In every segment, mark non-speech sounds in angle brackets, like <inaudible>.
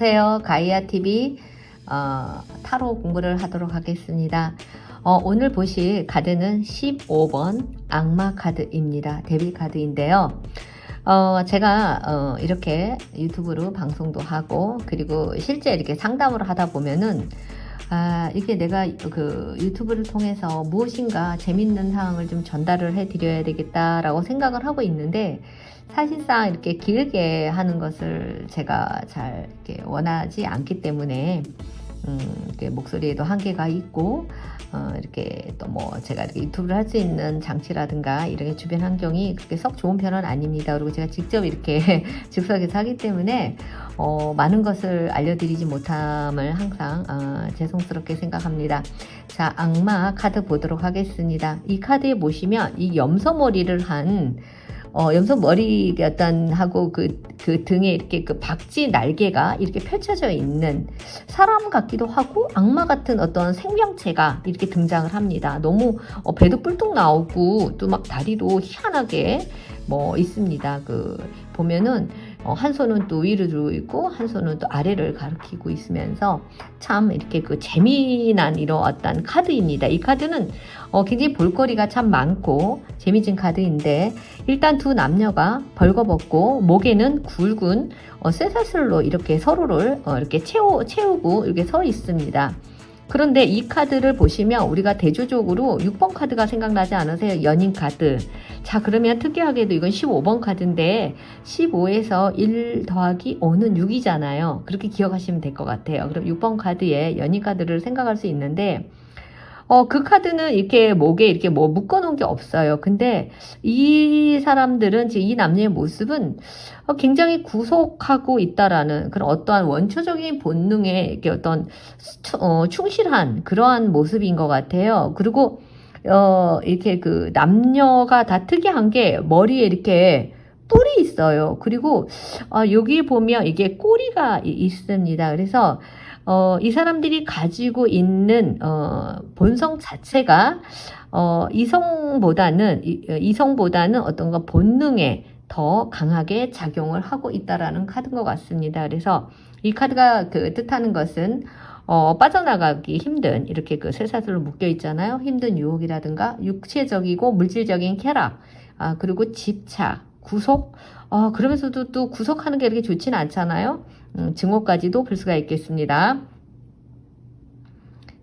안녕하세요. 가이아TV 어, 타로 공부를 하도록 하겠습니다. 어, 오늘 보실 카드는 15번 악마 카드입니다. 데뷔 카드인데요. 어, 제가 어, 이렇게 유튜브로 방송도 하고 그리고 실제 이렇게 상담을 하다 보면은 아, 이게 내가 그 유튜브를 통해서 무엇인가 재밌는 사항을 좀 전달을 해 드려야 되겠다라고 생각을 하고 있는데 사실상 이렇게 길게 하는 것을 제가 잘 이렇게 원하지 않기 때문에 음, 목소리에도 한계가 있고 어, 이렇게 또 뭐 제가 이렇게 유튜브를 할 수 있는 장치라든가 이런 게 주변 환경이 그렇게 썩 좋은 편은 아닙니다. 그리고 제가 직접 이렇게 <laughs> 즉석에서 하기 때문에 어, 많은 것을 알려드리지 못함을 항상 어, 죄송스럽게 생각합니다. 자, 악마 카드 보도록 하겠습니다. 이 카드에 보시면 이 염소머리를 한 어, 염소 머리 어떤 하고 그, 그 등에 이렇게 그 박쥐 날개가 이렇게 펼쳐져 있는 사람 같기도 하고 악마 같은 어떤 생명체가 이렇게 등장을 합니다. 너무 어, 배도 뿔뚝 나오고 또 막 다리도 희한하게 뭐 있습니다. 그 보면은 어, 한 손은 또 위로 들고 있고 한 손은 또 아래를 가리키고 있으면서 참 이렇게 그 재미난 이런 어떤 카드입니다. 이 카드는 어, 굉장히 볼거리가 참 많고 재미진 카드인데 일단 두 남녀가 벌거벗고 목에는 굵은 어, 쇠사슬로 이렇게 서로를 어, 이렇게 채우, 채우고 이렇게 서 있습니다. 그런데 이 카드를 보시면 우리가 대조적으로 6번 카드가 생각나지 않으세요? 연인 카드. 자, 그러면 특이하게도 이건 15번 카드인데 15에서 1 더하기 5는 6이잖아요. 그렇게 기억하시면 될 것 같아요. 그럼 6번 카드에 연인 카드를 생각할 수 있는데 어, 그 카드는 이렇게 목에 이렇게 뭐 묶어놓은 게 없어요. 근데 이 사람들은 지금 이 남녀의 모습은 어, 굉장히 구속하고 있다라는 그런 어떠한 원초적인 본능에 이렇게 어떤 어, 충실한 그러한 모습인 것 같아요. 그리고 어, 이렇게 그 남녀가 다 특이한 게 머리에 이렇게 뿔이 있어요. 그리고 어, 여기 보면 이게 꼬리가 있습니다. 그래서 어, 이 사람들이 가지고 있는 어, 본성 자체가 어, 이성보다는 이, 이성보다는 어떤가 본능에 더 강하게 작용을 하고 있다라는 카드인 것 같습니다. 그래서 이 카드가 그 뜻하는 것은 어, 빠져나가기 힘든 이렇게 그 쇠사슬로 묶여 있잖아요. 힘든 유혹이라든가 육체적이고 물질적인 쾌락, 아, 그리고 집착, 구속. 어, 그러면서도 또 구속하는 게 이렇게 좋지는 않잖아요. 음, 증오까지도 볼 수가 있겠습니다.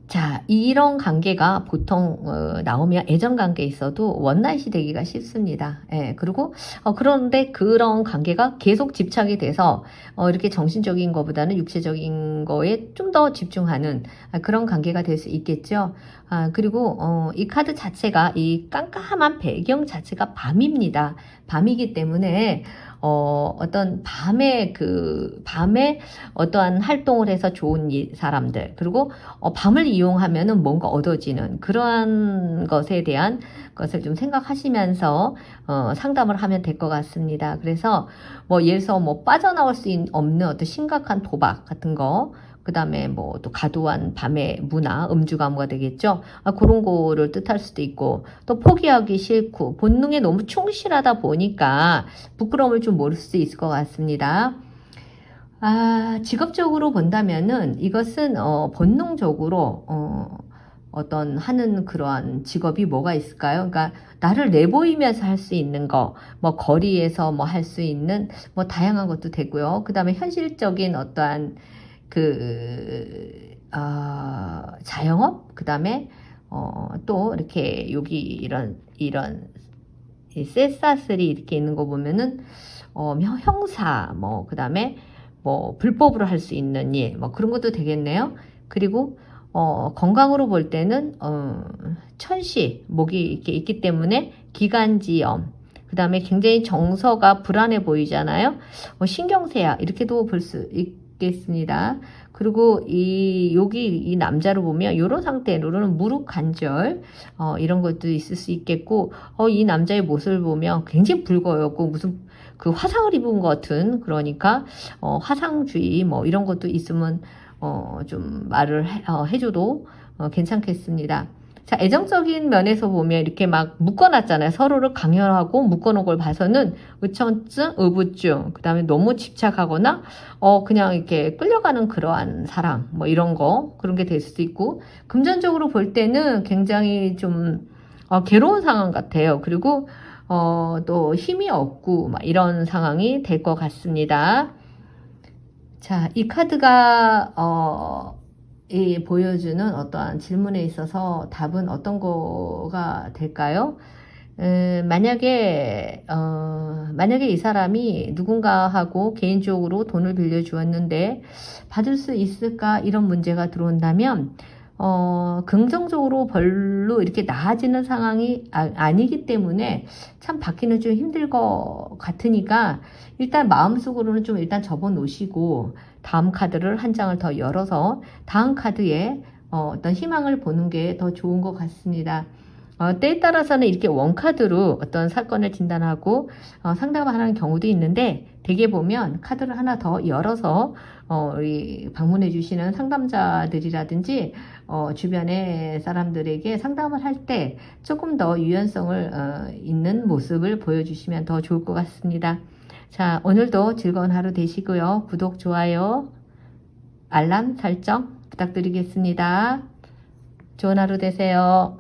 자, 이런 관계가 보통 어, 나오면 애정 관계에 있어도 원나잇이 되기가 쉽습니다. 예, 그리고 어, 그런데 그런 관계가 계속 집착이 돼서 어, 이렇게 정신적인 것보다는 육체적인 거에 좀 더 집중하는 아, 그런 관계가 될 수 있겠죠. 아, 그리고 어, 이 카드 자체가 이 깜깜한 배경 자체가 밤입니다. 밤이기 때문에 어, 어떤 밤에 그, 밤에 어떠한 활동을 해서 좋은 이, 사람들, 그리고 어, 밤을 이용하면은 뭔가 얻어지는 그러한 것에 대한 것을 좀 생각하시면서 어, 상담을 하면 될 것 같습니다. 그래서 뭐 예를 들어서 뭐 빠져나올 수 없는 어떤 심각한 도박 같은 거, 그 다음에 뭐 또 과도한 밤의 문화, 음주 가무가 되겠죠. 아, 그런 거를 뜻할 수도 있고 또 포기하기 싫고 본능에 너무 충실하다 보니까 부끄러움을 좀 모를 수 있을 것 같습니다. 아, 직업적으로 본다면은 이것은 어, 본능적으로 어, 어떤 하는 그러한 직업이 뭐가 있을까요? 그러니까 나를 내보이면서 할 수 있는 거, 뭐 거리에서 뭐 할 수 있는 뭐 다양한 것도 되고요. 그 다음에 현실적인 어떠한 그, 어, 자영업, 그 다음에, 어, 또 이렇게 여기 이런, 이런, 쇠사슬이 이렇게 있는 거 보면은, 어, 형사, 뭐, 그 다음에, 뭐, 불법으로 할 수 있는 일, 뭐, 그런 것도 되겠네요. 그리고, 어, 건강으로 볼 때는, 어, 천시, 목이 이렇게 있기 때문에 기관지염, 그 다음에 굉장히 정서가 불안해 보이잖아요. 어, 신경쇠약, 이렇게도 볼 수 있 있겠습니다. 그리고 이 여기 이 남자를 보면 이런 상태로는 무릎 관절 어, 이런 것도 있을 수 있겠고 어, 이 남자의 모습을 보면 굉장히 붉어요. 그 무슨 그 화상을 입은 것 같은 그러니까 어, 화상주의 뭐 이런 것도 있으면 어, 좀 말을 해, 어, 해줘도 어, 괜찮겠습니다. 자, 애정적인 면에서 보면 이렇게 막 묶어놨잖아요. 서로를 강요하고 묶어놓은 걸 봐서는 의천증, 의부증, 그 다음에 너무 집착하거나, 어, 그냥 이렇게 끌려가는 그러한 사랑, 뭐 이런 거, 그런 게 될 수도 있고, 금전적으로 볼 때는 굉장히 좀, 어, 괴로운 상황 같아요. 그리고, 어, 또 힘이 없고, 막 이런 상황이 될 것 같습니다. 자, 이 카드가, 어, 이 보여주는 어떠한 질문에 있어서 답은 어떤 거가 될까요? 음, 만약에, 어, 만약에 이 사람이 누군가하고 개인적으로 돈을 빌려 주었는데 받을 수 있을까? 이런 문제가 들어온다면, 어, 긍정적으로 별로 이렇게 나아지는 상황이 아, 니기 때문에 참 받기는 좀 힘들 것 같으니까 일단 마음속으로는 좀 일단 접어 놓으시고 다음 카드를 한 장을 더 열어서 다음 카드에 어, 어떤 희망을 보는 게 더 좋은 것 같습니다. 어, 때에 따라서는 이렇게 원카드로 어떤 사건을 진단하고 어, 상담을 하는 경우도 있는데 대개 보면 카드를 하나 더 열어서 어, 우리 방문해 주시는 상담자들이라든지 어, 주변의 사람들에게 상담을 할 때 조금 더 유연성을 어, 있는 모습을 보여주시면 더 좋을 것 같습니다. 자, 오늘도 즐거운 하루 되시고요. 구독, 좋아요, 알람 설정 부탁드리겠습니다. 좋은 하루 되세요.